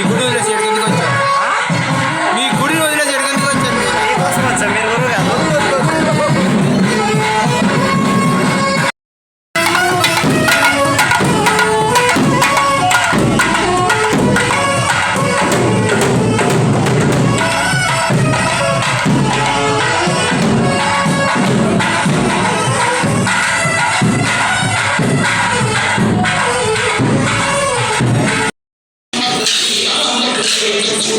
이거는